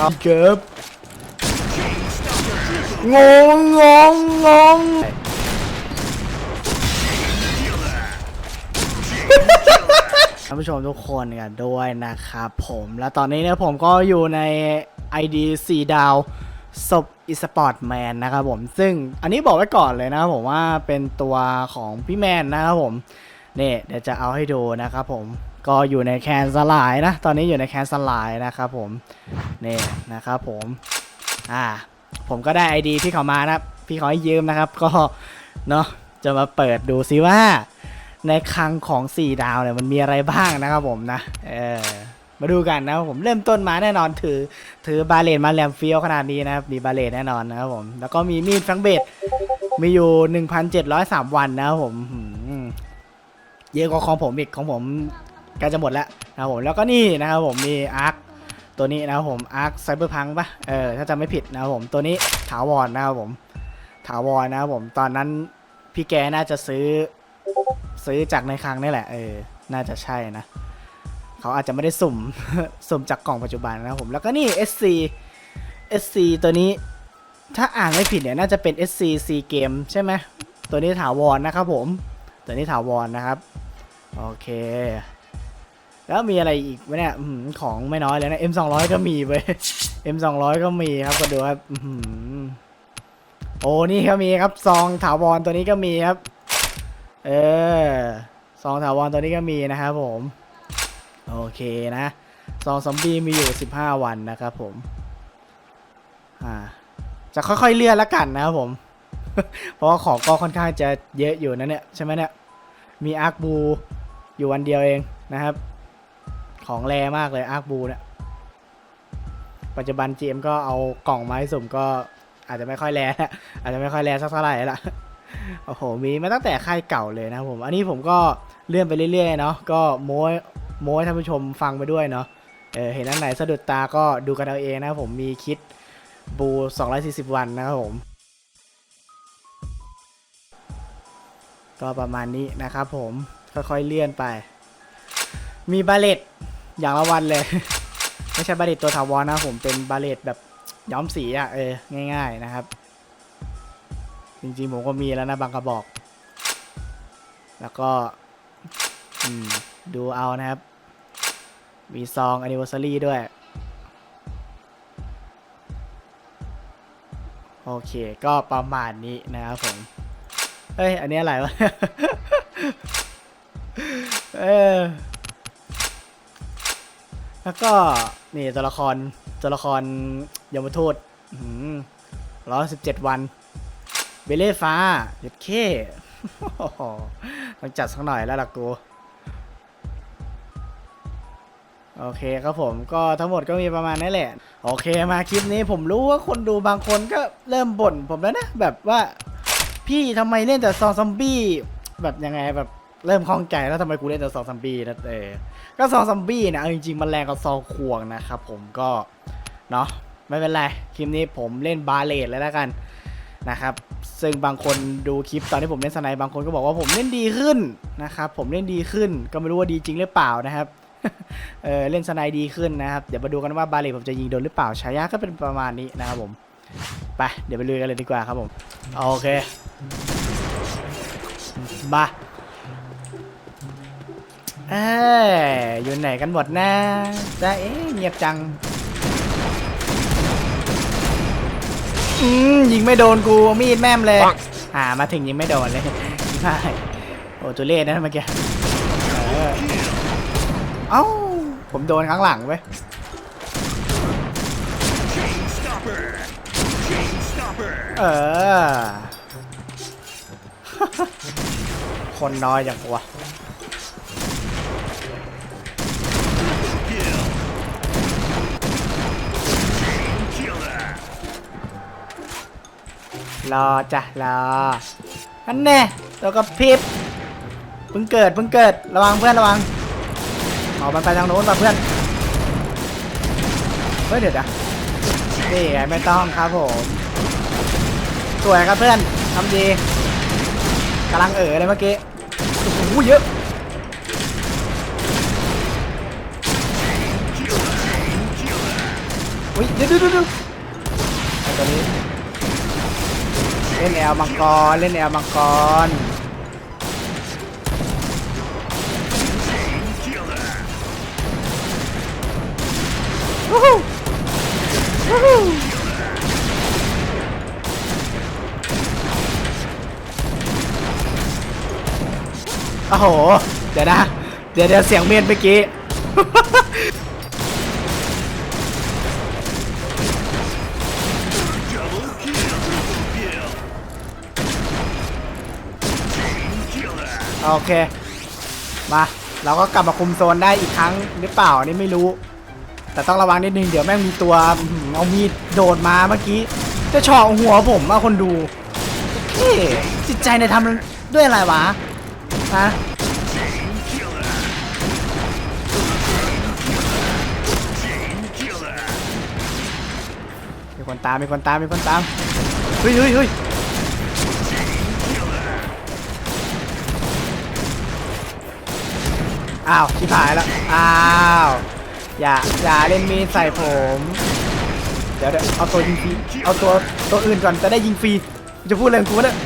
เอาเกือบงงงงงงท่านผู้ชมทุกคนกันด้วยนะครับผมแล้วตอนนี้เนี่ยผมก็อยู่ใน ID 4 ดาวศพอีสปอร์ตแมนนะครับผม ซึ่งอันนี้บอกไว้ก่อนเลยนะครับผมว่าเป็นตัวของพี่แมนนะครับผม นี่เดี๋ยวจะเอาให้ดูนะครับผม ก็อยู่ในแคนสลายนะ ตอนนี้อยู่ในแคนสลายนะครับผม นี่นะครับผม อ่า ผมก็ได้ ID พี่เขามานะพี่เขาให้ยืมนะครับ ก็เนาะ จะมาเปิดดูซิว่า ในคลังของ 4 ดาวเนี่ยมันมีอะไรบ้างนะครับผมนะ เออ มาดูกันนะผมเริ่มต้นมาแน่นอนถือ ถือบาเลนมาแรมเฟียวขนาดนี้นะครับ มีบาเลนแน่นอนนะครับผม แล้วก็มีมีดแฟงเบดมีอยู่ 1,703 วันนะครับผมเยอะกว่าของผมอีกของผม ใกล้จะหมดแล้วนะครับผมแล้วก็นี่นะครับผมมีอาร์คตัวนี้นะครับผมอาร์คไซเบอร์พังปะเออถ้าจำไม่ผิดนะครับผมตัวนี้ถาวรนะครับผมถาวรนะครับผมตอนนั้นพี่แกน่าจะซื้อซื้อจากในคลังนี่แหละเออน่าจะใช่นะเขาอาจจะไม่ได้สุ่มสุ่มจากกล่องปัจจุบันนะครับผมแล้วก็นี่ SC SC ตัวนี้ถ้าอ่านไม่ผิดเนี่ยน่าจะเป็น SC C เกมใช่ไหมตัวนี้ถาวรนะครับผม ตัวนี้ถาวรนะครับ โอเค แล้วมีอะไรอีกไหมเนี่ยของไม่น้อยเลยนะ M 2 0 0 ก็มีเว้ย M 2 0 0 ก็มีครับก็ดูครับอือหือโอ้นี่ก็มีครับซองถาวรตัวนี้ก็มีครับ เออซองถาวรตัวนี้ก็มีนะครับผม โอเคนะซองซอมบี้มีอยู่ 15 วันนะครับผมอ่าจะค่อยๆเลื่อนละกันนะครับผม เพราะว่าของก็ค่อนข้างจะเยอะอยู่นะเนี่ยใช่ไหมเนี่ยมีอาร์คบูอยู่วันเดียวเองนะครับ ของแรมากเลยอาร์คบูเนี่ยปัจจุบัน GM ก็เอากล่องไมาให้สุ่มก็อาจจะไม่ค่อยแรแล้วอาจจะไม่ค่อยแรสักเท่าไหร่ละโอ้โหมีมาตั้งแต่ค่ายเก่าเลยนะผม อันนี้ผมก็เลื่อนไปเรื่อยๆเนาะก็โม้ยโม้ให้ท่านผู้ชมฟังไปด้วยเนาะเออเห็นอันไหนสะดุดตาก็ดูกันเอาเองนะผมมีคิดบู 240 วันนะครับผม ก็ประมาณนี้นะครับผมค่อยๆเลื่อนไป มีบาเลต อย่างละวันเลย ไม่ใช่บาเลตตัวถาวรนะผมเป็นบาเลตแบบย้อมสีอะ่ะเออง่าย ๆนะครับ จริงๆผมก็มีแล้วนะบางกระบอก แล้วก็ดูเอานะครับ มีซอง anniversary ด้วย โอเค ก็ประมาณนี้นะครับผม เอ้ย อันนี้อะไรวะ เออ แล้วก็นี่ตัวละครตัวละครยมทูตร้อยสิบเจ็ดวัน เบเล่ฟ้าเด็ดเค้ต้องจัดสักหน่อยแล้วล่ะกู โอเคครับผมก็ทั้งหมดก็มีประมาณนี้แหละ โอเคมาคลิปนี้ผมรู้ว่าคนดูบางคนก็เริ่มบ่นผมแล้วนะ แบบว่า พี่ทำไมเล่นแต่ซองซอมบี้ แบบยังไงแบบ เริ่มคล่องใจแล้วทำไมกูเล่นแต่ซองซอมบี้นะเออก็ซองซอมบี้เนี่ยเอาจริงๆมันแรงกว่าซอควงนะครับผมก็เนาะไม่เป็นไร คลิปนี้ผมเล่นบาเลตเลยแล้วกันนะครับ ซึ่งบางคนดูคลิปตอนที่ผมเล่นสไนบางคนก็บอกว่าผมเล่นดีขึ้นนะครับผมเล่นดีขึ้น ก็ไม่รู้ว่าดีจริงหรือเปล่านะครับเออเล่นสไนด์ดีขึ้นนะครับ เดี๋ยวมาดูกันว่าบาเลตผมจะยิงโดนหรือเปล่าฉายาก็เป็นประมาณนี้นะครับผมไปเดี๋ยวไปลุยกันเลยดีกว่าครับผมโอเคมา เอ้ยอยู่ไหนกันหมดนะจ้าเอ๊ะเงียบจัง อืมยิงไม่โดนกูเอามีดแม่มเลย อ่ามาถึงยิงไม่โดนเลยใช่โอ้ตัวเล่นะเมื่อกี้เออเอ้าผมโดนข้างหลังเว้ยเออ คนน้อยอย่างวะ รอจ้ะรออันแน่ตัวกับพริบเพิ่งเกิดเพิ่งเกิดระวังเพื่อนระวังเอามันไปทางโน้นป่ะเพื่อนเฮ้ยเดี๋ยวนะนี่ไงไม่ต้องครับผมสวยครับเพื่อนทำดีกำลังเอ๋อเลยเมื่อกี้โอ้โหเยอะอุ้ยเดี๋ยวดี๋ยวเดี๋ยวไอ้ตัวนี้ เล่นแอลมังกร เล่นแอลมังกร วู้ฮู้วู้ฮู้โอ้โห เดี๋ยวนะ เดี๋ยวเดี๋ยวเสียงเมียนเมื่อกี้ โอเค มา เราก็กลับมาคุมโซนได้อีกครั้งหรือเปล่านี่ไม่รู้ แต่ต้องระวังนิดนึงเดี๋ยวแม่งมีตัวเอามีดโดดมาเมื่อกี้ จะเฉาะหัวผมมาคนดูเฮ้จิตใจในทำด้วยอะไรวะฮะมีคนตามมีคนตามมีคนตามเฮ้ยเฮ้ยเฮ้ย อ้าวชิบหายแล้ว อ้าว อย่า อย่าเล่นมีดใส่ผม เดี๋ยวเดี๋ยวเอาตัวยิงฟรี เอาตัวตัวอื่นก่อนจะได้ยิงฟรี จะพูดอะไรของกูวะเนี่ย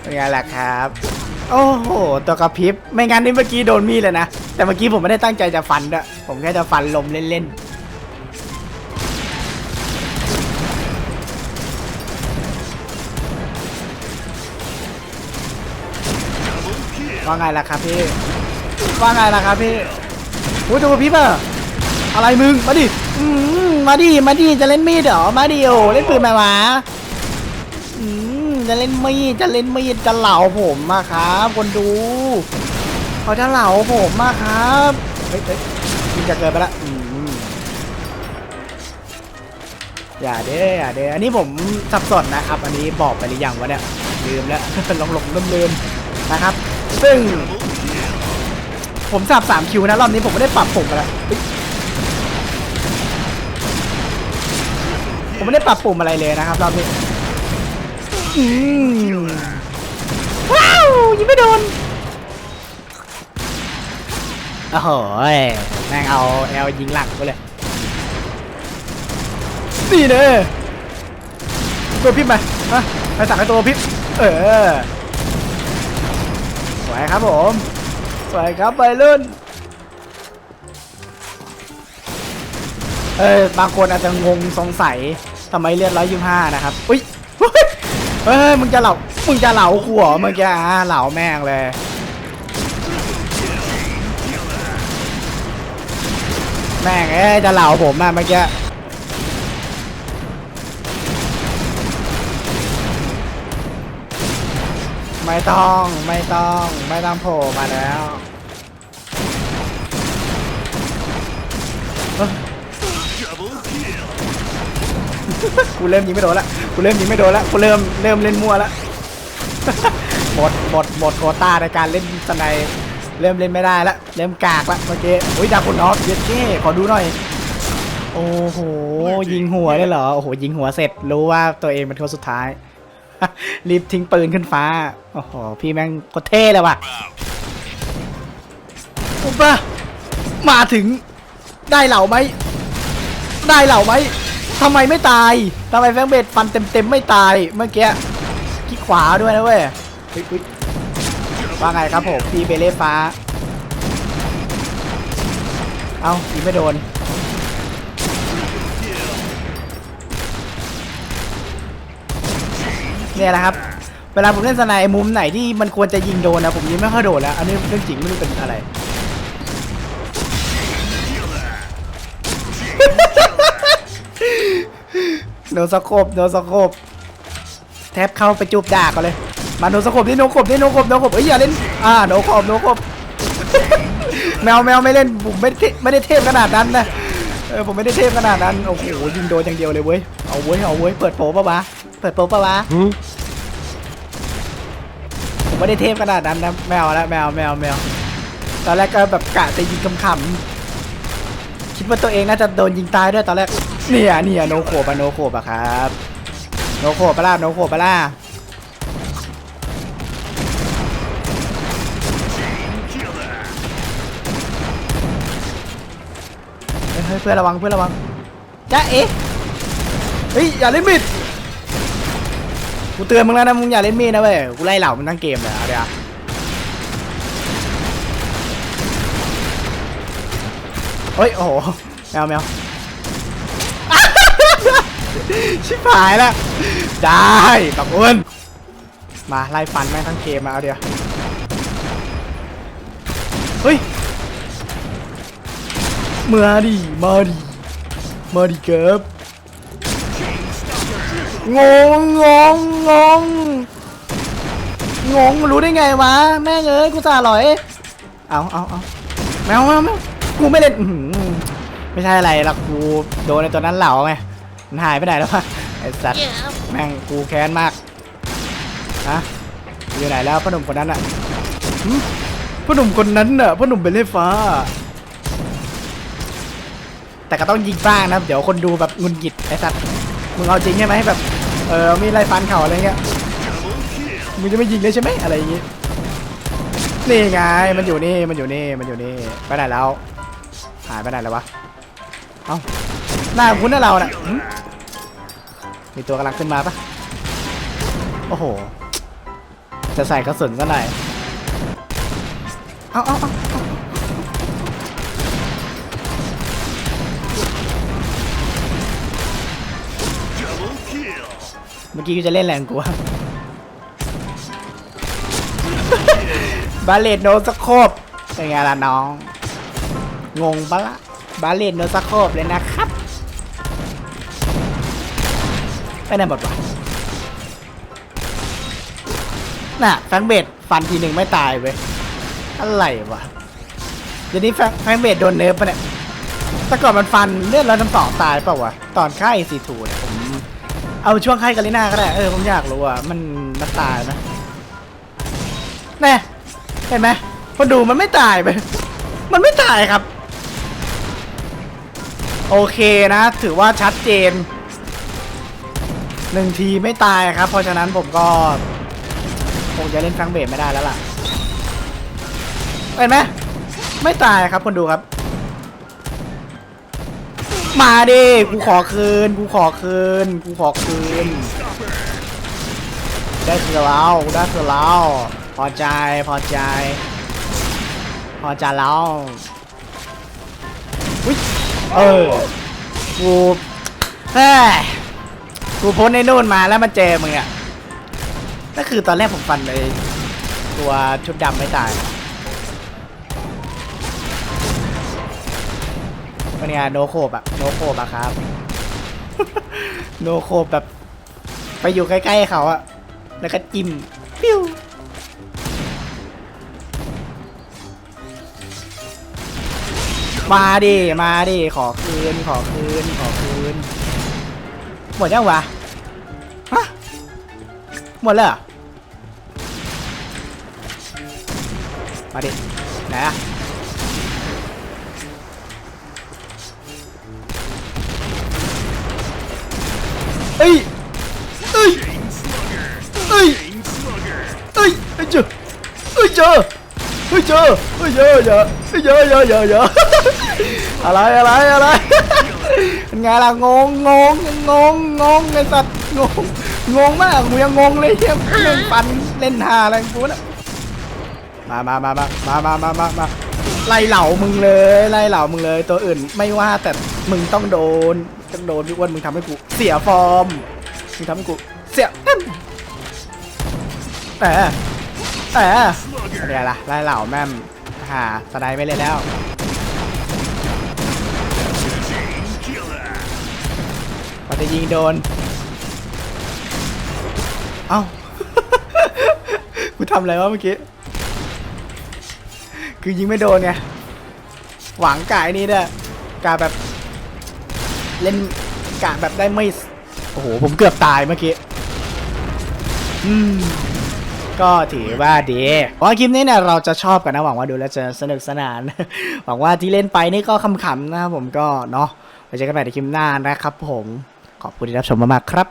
เป็นไงล่ะครับ โอ้โห ตัวกระพริบ ไม่งั้นนี่เมื่อกี้โดนมีดเลยนะ แต่เมื่อกี้ผมไม่ได้ตั้งใจจะฟันด้วยผมแค่จะฟันลมเล่นๆ ว่าไงล่ะครับพี่ ว่าไงล่ะครับพี่โอ้ยตัวกระพริบอะอะไรมึง มาดิมาดิ มาดิ จะเล่นมีดเหรอ มาดิโอเล่นปืนไหมวะจะเล่นมีด จะเล่นมีด จะเหล่าผมมาครับ คนดู เขาจะเหล่าผมมาครับ เฮ้ยเฮ้ยจะเกินไปละอย่าเด้ออย่าเด้ออันนี้ผมสับสนนะครับ อันนี้บอกไปหรือยังวะเนี่ย ลืมแล้วลงหลงลืมลืมนะครับ ซึ่ง ผมสับสามคิวนะ รอบนี้ผมไม่ได้ปรับปุ่มอะไรผมไม่ได้ปรับปุ่มอะไรเลยนะครับรอบนี้อืมว้าวยิงไม่โดนโอ้โหแม่งเอาแอลยิงหลังไปเลยนี่เด้อตัวพิษไปฮะไปสั่งให้ตัวพิษเออ วยครับผมสวยครับไปรุ่นเออบางคนอาจจะงงสงสัยทำไมเลือดร้อยยี่ห้านะครับอุ้ยเฮ้ยมึงจะเหล่ามึงจะเหล่าขัวเมื่อกี้อะเหล่าแม่งเลยแม่งเอ้ยจะเหล่าผมอะเมื่อกี้ ไม่ต้องไม่ต้องไม่ต้องโผล่มาแล้วเอ้ยกูเริ่มยิงไม่โดนละกูเริ่มยิงไม่โดนละกูเริ่มเริ่มเล่นมั่วละหมดหมดหมดโควต้าในการเล่นสไนด์เริ่มเล่นไม่ได้ละเริ่มกากละเมื่อกี้อุ้ยดาคุณออฟเย็ดเก้ขอดูหน่อยโอ้โหยิงหัวได้เหรอโอ้โหยิงหัวเสร็จรู้ว่าตัวเองเป็นคนสุดท้าย รีบทิ้งปืนขึ้นฟ้า โอ้โห พี่แม่งโคตรเท่เลยว่ะอุปะมาถึง ได้เหล่าไหม ได้เหล่าไหมทำไมไม่ตายทำไมแฟงเบดฟันเต็มๆไม่ตาย เมื่อกี้ขี้ขวาด้วยนะเว้ยว่าไงครับผมพี่เบเล่ฟ้า เอ้ายิงไม่โดน เนี่ยแหละครับเวลาผมเล่นสไนมุมไหนที่มันควรจะยิงโดนนะผมยิงไม่ค่อยโดนแล้วอันนี้เรื่องจริงไม่รู้เป็นอะไรโนสโคบโนสโคบแทบเข้าไปจูบด่ากันเลย มาโนสโคบนี่โนโคบนี่โนโคบโนโคบเอ้ยอย่าเล่นอ่าโนโคบโนโคบแมวแมวไม่เล่นผมไม่ได้เทไม่ได้เทพขนาดนั้นนะเออผมไม่ได้เทพขนาดนั้นโอ้โหยิงโดนอย่างเดียวเลยเว้ยเอาเว้ยเอาเว้ยเปิดโผล่ปะวะ เปิดโป๊ะปะวะผมไม่ได้เทพขนาดนั้นนะแมวแล้วแมวแมวแมวตอนแรกก็แบบกะจะยิงขำๆคิดว่าตัวเองน่าจะโดนยิงตายด้วยตอนแรกเนี่ยเนี่ยโนโคบะโนโคบะครับ โนโคบะล่าโนโคบะล่าเฮ้ยเพื่อระวังเพื่อระวังจ้าเอ๊ะเฮ้ยอย่าลิมิต กูเตือนมึงแล้วนะมึงอย่าเล่นมีดนะเว้ยกูไล่เหล่ามันทั้งเกมเลยเอาเดี๋ยวเฮ้ยโอ้โหแมวแมวชิบหายแล้วได้บักอ้วนมาไล่ฟันแม่งทั้งเกมมาเอาเดี๋ยวเฮ้ยมาดิมาดิมาดิเกิบ งงงงงงงงรู้ได้ไงวะ แม่งเอ้ยกูสาหลอย เอาเอาเอาแมวแมวแมวกูไม่เล่นไม่ใช่อะไรหรอกกูโดนในตัวนั้นเหล่าไงมันหายไปไหนแล้ววะไอ้สัตว์แม่งกูแค้นมากฮะอยู่ไหนแล้วพ่อหนุ่มคนนั้นอะพ่อหนุ่มคนนั้นน่ะพ่อหนุ่มเบลเล่ฟ้า แต่ก็ต้องยิงบ้างนะเดี๋ยวคนดูแบบงุนกิดไอ้สัตว์ มึงเอาจริงใช่ไหมแบบเออมีไล่ฟันเขาอะไรเงี้ยมึงจะไม่ยิงเลยใช่ไหมอะไรอย่างงี้นี่ไงมันอยู่นี่มันอยู่นี่มันอยู่นี่ไปไหนแล้วหายไปไหนแล้ววะเอ้าหน้าคุ้นนะเราน่ะมีตัวกำลังขึ้นมาปะโอ้โห จะใส่กระสุนซะหน่อยเอาเอาเอา เมื่อกี้กูจะเล่นแรงกูวะบาเลตโนสโคปเป็นไงล่ะน้อง งงปะละบาเลตโนสโคปเลยนะครับไปไหนหมดวะน่ะแฟงเบดฟันทีหนึ่งไม่ตายเว้ยอะไรวะเดี๋ยวนี้แฟงแฟงเบดโดนเนิร์ฟปะเนี่ยแต่ก่อนมันฟันเลือดเราทั้งสองตายเปล่าวะตอนค่ายซีทูเนี่ยผม เอาช่วงค่ายกาลิน่าก็ได้ เออผมอยากรู้อะ มันมันตายไหมแน่เห็นไหมคนดูมันไม่ตายไป มันไม่ตายครับ โอเคนะ ถือว่าชัดเจนหนึ่งทีไม่ตายครับ เพราะฉะนั้นผมก็คงจะเล่นฟังเบสไม่ได้แล้วล่ะ เห็นไหมไม่ตายครับคนดูครับ มาดิกูขอคืน กูขอคืน กูขอคืน ได้คือเราได้คือเราพอใจพอใจ พอใจแล้วอุ๊ยเออกูเฮ้กูพ้นในนู่นมาแล้วมาเจอมึงอะนั่นคือตอนแรกผมฟันเลยตัวชุดดำไม่ตาย เป็นไงโนโคบอะโนโคบอะครับ โนโคบแบบ ไปอยู่ใกล้ๆเขาอะแล้วก็จิ้มปิ้วมาดิ มาดิ ขอคืน ขอคืน ขอคืน หมดยังวะ ฮะ หมดแล้วมาดิ ไหนอะ เอ้ยเอ้ยเอ้ยเอ้ยเอ้ยเจอเอ้ยเจอเอ้ยเจอเอ้ยเจอเจอเอ้ยเจอเจอเจอเจออะไรอะไรอะไรเป็นไงล่ะงงงงงงงงไอ้สัตว์งงงงมากกูยังงงเลยเฮียเล่นปันเล่นหาอะไรกูนะมามามามามามามามาไล่เหล่ามึงเลยไล่เหล่ามึงเลยตัวอื่นไม่ว่าแต่ มึงต้องโดนต้องโดนพี่อ้วนมึงทำให้กูเสียฟอร์มมึงทำให้กูเสียแอมแต่แต่อะไรล่ะไล่เหล่าแม่มหาสไนด์ไม่เล่นแล้วพอจะยิงโดน เอ้ากูทำอะไรวะเมื่อกี้ คือยิงไม่โดนไง หวังกายนี่ด้วยกาแบบ เล่นกะแบบได้ไม่ โอ้โห ผมเกือบตายเมื่อกี้ อืม ก็ถือว่าดีเพราะว่าคลิปนี้เนี่ยเราจะชอบกันนะหวังว่าดูแล้วจะสนุกสนาน หวังว่าที่เล่นไปนี่ก็ขำๆนะครับผมก็เนาะไว้เจอกันใหม่ในคลิปหน้านะครับผม ขอบคุณที่รับชมมากๆครับ